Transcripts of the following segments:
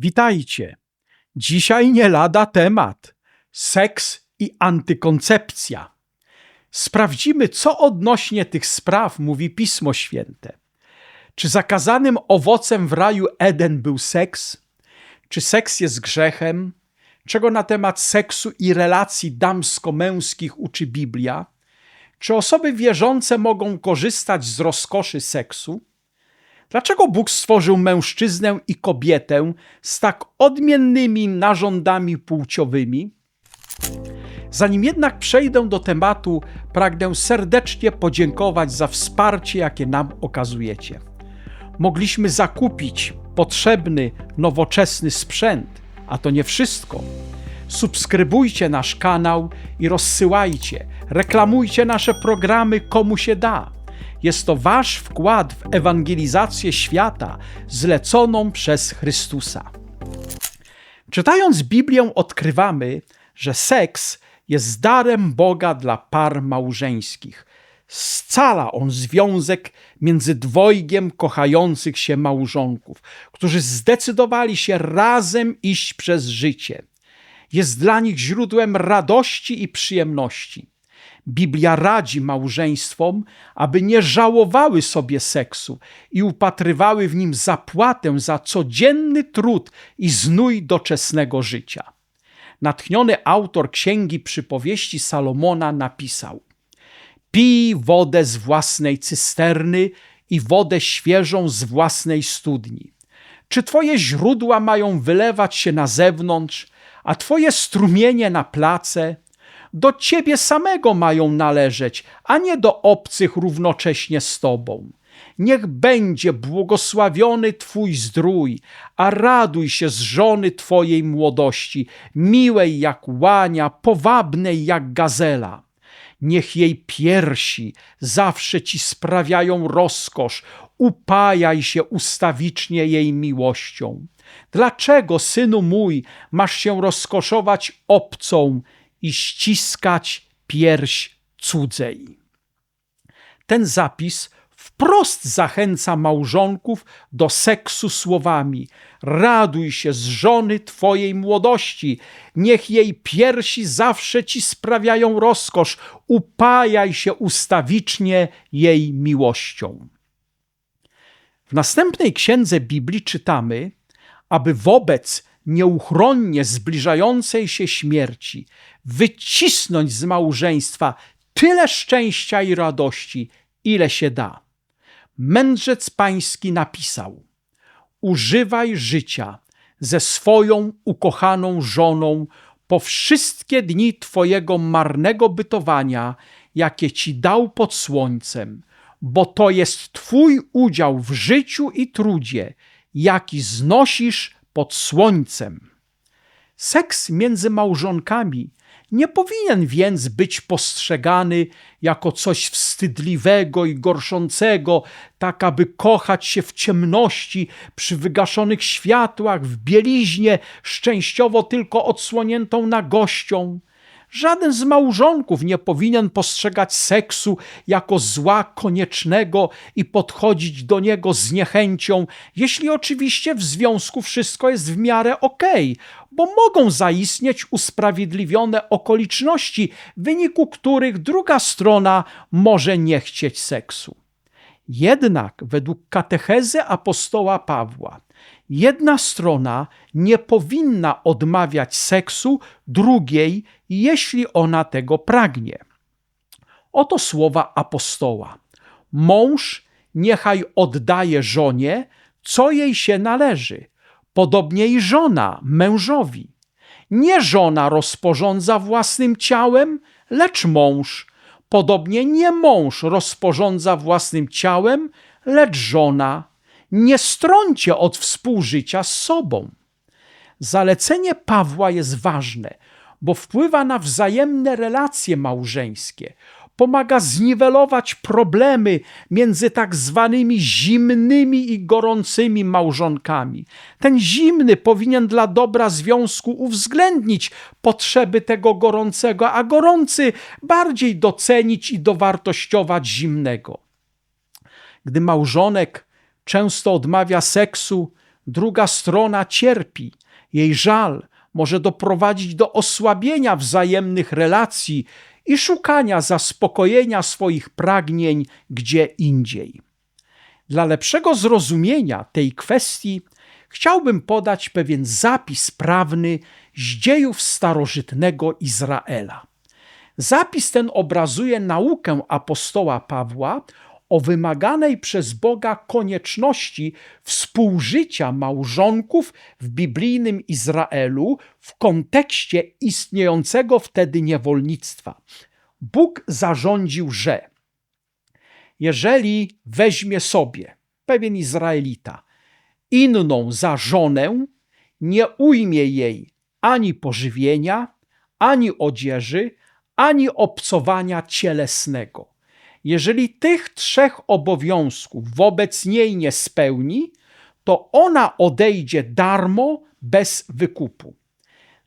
Witajcie. Dzisiaj nie lada temat: seks i antykoncepcja. Sprawdzimy, co odnośnie tych spraw mówi Pismo Święte. Czy zakazanym owocem w raju Eden był seks? Czy seks jest grzechem? Czego na temat seksu i relacji damsko-męskich uczy Biblia? Czy osoby wierzące mogą korzystać z rozkoszy seksu? Dlaczego Bóg stworzył mężczyznę i kobietę z tak odmiennymi narządami płciowymi? Zanim jednak przejdę do tematu, pragnę serdecznie podziękować za wsparcie, jakie nam okazujecie. Mogliśmy zakupić potrzebny, nowoczesny sprzęt, a to nie wszystko. Subskrybujcie nasz kanał i rozsyłajcie, reklamujcie nasze programy komu się da. Jest to Wasz wkład w ewangelizację świata zleconą przez Chrystusa. Czytając Biblię, odkrywamy, że seks jest darem Boga dla par małżeńskich. Scala on związek między dwojgiem kochających się małżonków, którzy zdecydowali się razem iść przez życie. Jest dla nich źródłem radości i przyjemności. Biblia radzi małżeństwom, aby nie żałowały sobie seksu i upatrywały w nim zapłatę za codzienny trud i znój doczesnego życia. Natchniony autor księgi przypowieści Salomona napisał: Pij wodę z własnej cysterny i wodę świeżą z własnej studni. Czy twoje źródła mają wylewać się na zewnątrz, a twoje strumienie na place? Do ciebie samego mają należeć, a nie do obcych równocześnie z tobą. Niech będzie błogosławiony Twój zdrój, a raduj się z żony Twojej młodości, miłej jak łania, powabnej jak gazela. Niech jej piersi zawsze Ci sprawiają rozkosz, upajaj się ustawicznie jej miłością. Dlaczego, synu mój, masz się rozkoszować obcą, i ściskać pierś cudzej. Ten zapis wprost zachęca małżonków do seksu słowami: Raduj się z żony twojej młodości, niech jej piersi zawsze ci sprawiają rozkosz, upajaj się ustawicznie jej miłością. W następnej księdze Biblii czytamy, aby wobec nieuchronnie zbliżającej się śmierci, wycisnąć z małżeństwa tyle szczęścia i radości, ile się da. Mędrzec pański napisał: Używaj życia ze swoją ukochaną żoną po wszystkie dni Twojego marnego bytowania, jakie Ci dał pod słońcem, bo to jest Twój udział w życiu i trudzie, jaki znosisz pod słońcem. Seks między małżonkami nie powinien więc być postrzegany jako coś wstydliwego i gorszącego, tak aby kochać się w ciemności, przy wygaszonych światłach, w bieliźnie, szczęściowo tylko odsłoniętą nagością. Żaden z małżonków nie powinien postrzegać seksu jako zła koniecznego i podchodzić do niego z niechęcią, jeśli oczywiście w związku wszystko jest w miarę okej, okay, bo mogą zaistnieć usprawiedliwione okoliczności, w wyniku których druga strona może nie chcieć seksu. Jednak według katechezy apostoła Pawła, jedna strona nie powinna odmawiać seksu drugiej, jeśli ona tego pragnie. Oto słowa apostoła. Mąż niechaj oddaje żonie, co jej się należy, podobnie i żona mężowi. Nie żona rozporządza własnym ciałem, lecz mąż. Podobnie nie mąż rozporządza własnym ciałem, lecz żona nie strącie od współżycia z sobą. Zalecenie Pawła jest ważne, bo wpływa na wzajemne relacje małżeńskie, pomaga zniwelować problemy między tak zwanymi zimnymi i gorącymi małżonkami. Ten zimny powinien dla dobra związku uwzględnić potrzeby tego gorącego, a gorący bardziej docenić i dowartościować zimnego. Gdy małżonek często odmawia seksu, druga strona cierpi, jej żal może doprowadzić do osłabienia wzajemnych relacji i szukania zaspokojenia swoich pragnień gdzie indziej. Dla lepszego zrozumienia tej kwestii chciałbym podać pewien zapis prawny z dziejów starożytnego Izraela. Zapis ten obrazuje naukę apostoła Pawła o wymaganej przez Boga konieczności współżycia małżonków w biblijnym Izraelu w kontekście istniejącego wtedy niewolnictwa. Bóg zarządził, że jeżeli weźmie sobie pewien Izraelita inną za żonę, nie ujmie jej ani pożywienia, ani odzieży, ani obcowania cielesnego. Jeżeli tych trzech obowiązków wobec niej nie spełni, to ona odejdzie darmo bez wykupu.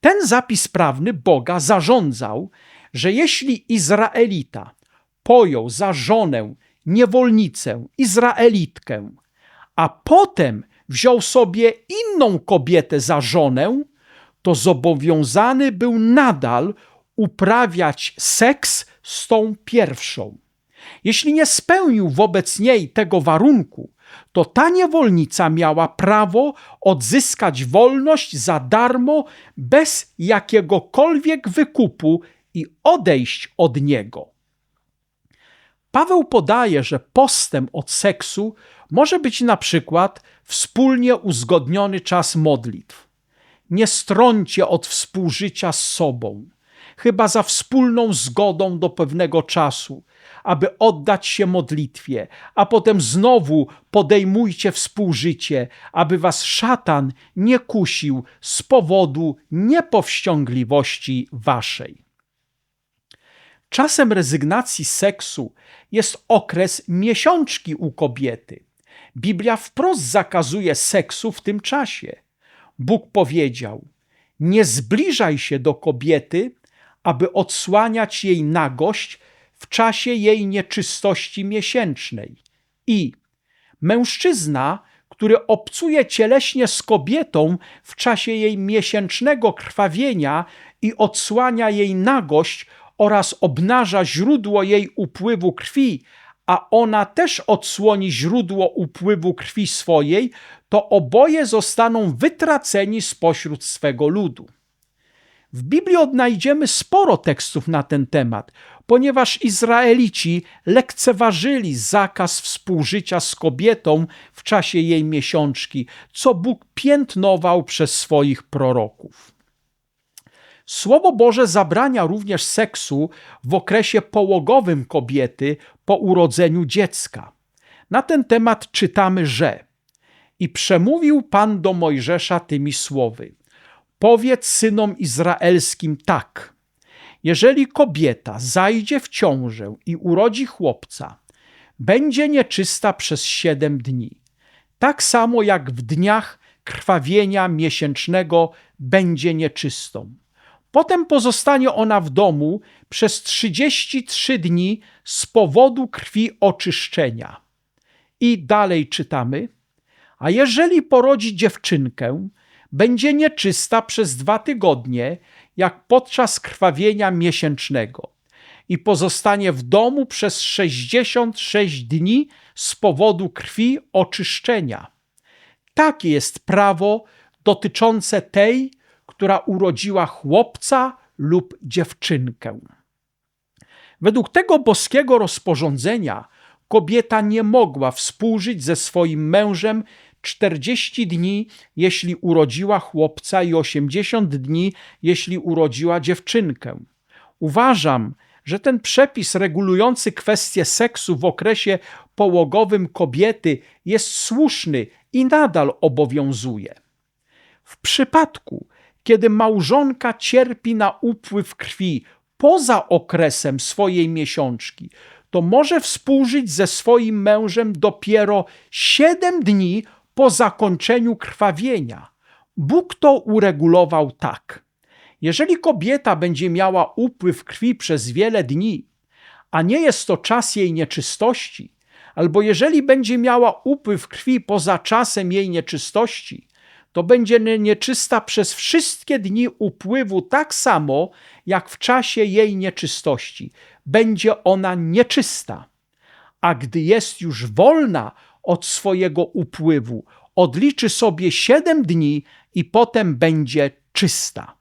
Ten zapis prawny Boga zarządzał, że jeśli Izraelita pojął za żonę niewolnicę, Izraelitkę, a potem wziął sobie inną kobietę za żonę, to zobowiązany był nadal uprawiać seks z tą pierwszą. Jeśli nie spełnił wobec niej tego warunku, to ta niewolnica miała prawo odzyskać wolność za darmo, bez jakiegokolwiek wykupu i odejść od niego. Paweł podaje, że postęp od seksu może być na przykład wspólnie uzgodniony czas modlitw. Nie stroncie od współżycia z sobą, chyba za wspólną zgodą do pewnego czasu, aby oddać się modlitwie, a potem znowu podejmujcie współżycie, aby was szatan nie kusił z powodu niepowściągliwości waszej. Czasem rezygnacji seksu jest okres miesiączki u kobiety. Biblia wprost zakazuje seksu w tym czasie. Bóg powiedział: Nie zbliżaj się do kobiety, aby odsłaniać jej nagość w czasie jej nieczystości miesięcznej. I mężczyzna, który obcuje cieleśnie z kobietą w czasie jej miesięcznego krwawienia i odsłania jej nagość oraz obnaża źródło jej upływu krwi, a ona też odsłoni źródło upływu krwi swojej, to oboje zostaną wytraceni spośród swego ludu. W Biblii odnajdziemy sporo tekstów na ten temat, ponieważ Izraelici lekceważyli zakaz współżycia z kobietą w czasie jej miesiączki, co Bóg piętnował przez swoich proroków. Słowo Boże zabrania również seksu w okresie połogowym kobiety po urodzeniu dziecka. Na ten temat czytamy, że i przemówił Pan do Mojżesza tymi słowy: Powiedz synom izraelskim tak: Jeżeli kobieta zajdzie w ciążę i urodzi chłopca, będzie nieczysta przez siedem dni. Tak samo jak w dniach krwawienia miesięcznego będzie nieczystą. Potem pozostanie ona w domu przez 33 dni z powodu krwi oczyszczenia. I dalej czytamy: A jeżeli porodzi dziewczynkę, będzie nieczysta przez dwa tygodnie, jak podczas krwawienia miesięcznego, i pozostanie w domu przez 66 dni z powodu krwi oczyszczenia. Takie jest prawo dotyczące tej, która urodziła chłopca lub dziewczynkę. Według tego boskiego rozporządzenia kobieta nie mogła współżyć ze swoim mężem 40 dni, jeśli urodziła chłopca, i 80 dni, jeśli urodziła dziewczynkę. Uważam, że ten przepis regulujący kwestię seksu w okresie połogowym kobiety jest słuszny i nadal obowiązuje. W przypadku, kiedy małżonka cierpi na upływ krwi poza okresem swojej miesiączki, to może współżyć ze swoim mężem dopiero 7 dni po zakończeniu krwawienia. Bóg to uregulował tak. Jeżeli kobieta będzie miała upływ krwi przez wiele dni, a nie jest to czas jej nieczystości, albo jeżeli będzie miała upływ krwi poza czasem jej nieczystości, to będzie nieczysta przez wszystkie dni upływu tak samo, jak w czasie jej nieczystości. Będzie ona nieczysta. A gdy jest już wolna od swojego upływu, odliczy sobie siedem dni i potem będzie czysta.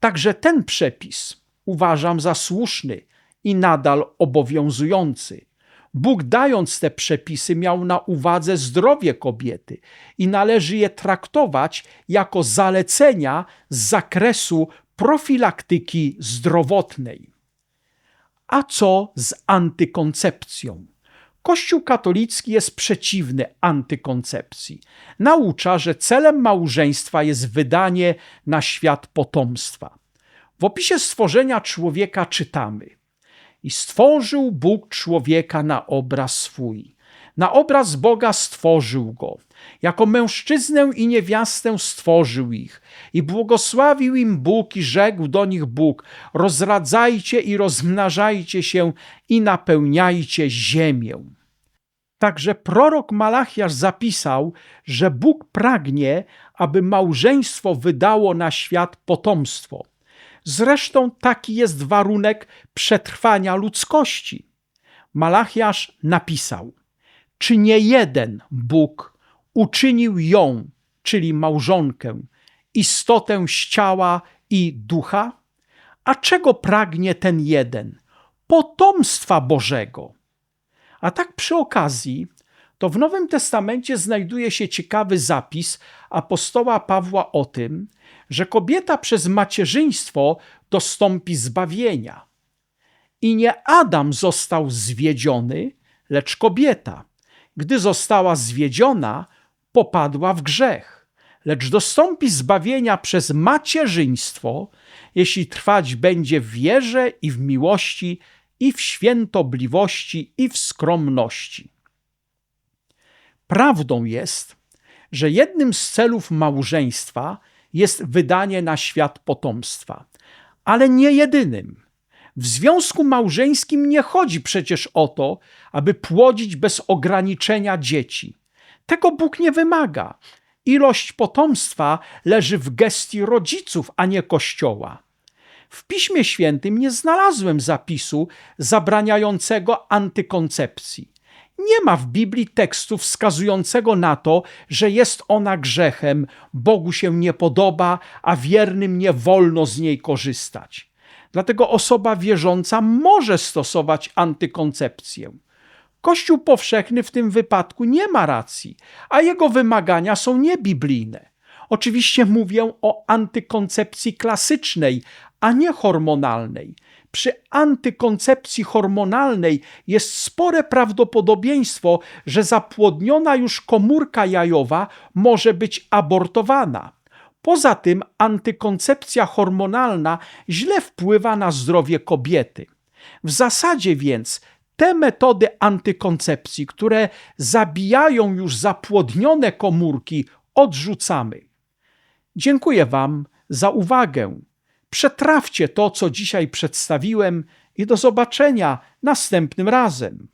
Także ten przepis uważam za słuszny i nadal obowiązujący. Bóg, dając te przepisy, miał na uwadze zdrowie kobiety i należy je traktować jako zalecenia z zakresu profilaktyki zdrowotnej. A co z antykoncepcją? Kościół katolicki jest przeciwny antykoncepcji. Naucza, że celem małżeństwa jest wydanie na świat potomstwa. W opisie stworzenia człowieka czytamy: I stworzył Bóg człowieka na obraz swój. Na obraz Boga stworzył go. Jako mężczyznę i niewiastę stworzył ich. I błogosławił im Bóg i rzekł do nich Bóg: Rozradzajcie i rozmnażajcie się i napełniajcie ziemię. Także prorok Malachiasz zapisał, że Bóg pragnie, aby małżeństwo wydało na świat potomstwo. Zresztą taki jest warunek przetrwania ludzkości. Malachiasz napisał: Czy nie jeden Bóg uczynił ją, czyli małżonkę, istotę z ciała i ducha? A czego pragnie ten jeden? Potomstwa Bożego. A tak przy okazji, to w Nowym Testamencie znajduje się ciekawy zapis apostoła Pawła o tym, że kobieta przez macierzyństwo dostąpi zbawienia. I nie Adam został zwiedziony, lecz kobieta. Gdy została zwiedziona, popadła w grzech, lecz dostąpi zbawienia przez macierzyństwo, jeśli trwać będzie w wierze i w miłości, i w świętobliwości, i w skromności. Prawdą jest, że jednym z celów małżeństwa jest wydanie na świat potomstwa, ale nie jedynym. W związku małżeńskim nie chodzi przecież o to, aby płodzić bez ograniczenia dzieci. Tego Bóg nie wymaga. Ilość potomstwa leży w gestii rodziców, a nie Kościoła. W Piśmie Świętym nie znalazłem zapisu zabraniającego antykoncepcji. Nie ma w Biblii tekstu wskazującego na to, że jest ona grzechem, Bogu się nie podoba, a wiernym nie wolno z niej korzystać. Dlatego osoba wierząca może stosować antykoncepcję. Kościół powszechny w tym wypadku nie ma racji, a jego wymagania są niebiblijne. Oczywiście mówię o antykoncepcji klasycznej, a nie hormonalnej. Przy antykoncepcji hormonalnej jest spore prawdopodobieństwo, że zapłodniona już komórka jajowa może być abortowana. Poza tym antykoncepcja hormonalna źle wpływa na zdrowie kobiety. W zasadzie więc te metody antykoncepcji, które zabijają już zapłodnione komórki, odrzucamy. Dziękuję Wam za uwagę. Przetrawcie to, co dzisiaj przedstawiłem i do zobaczenia następnym razem.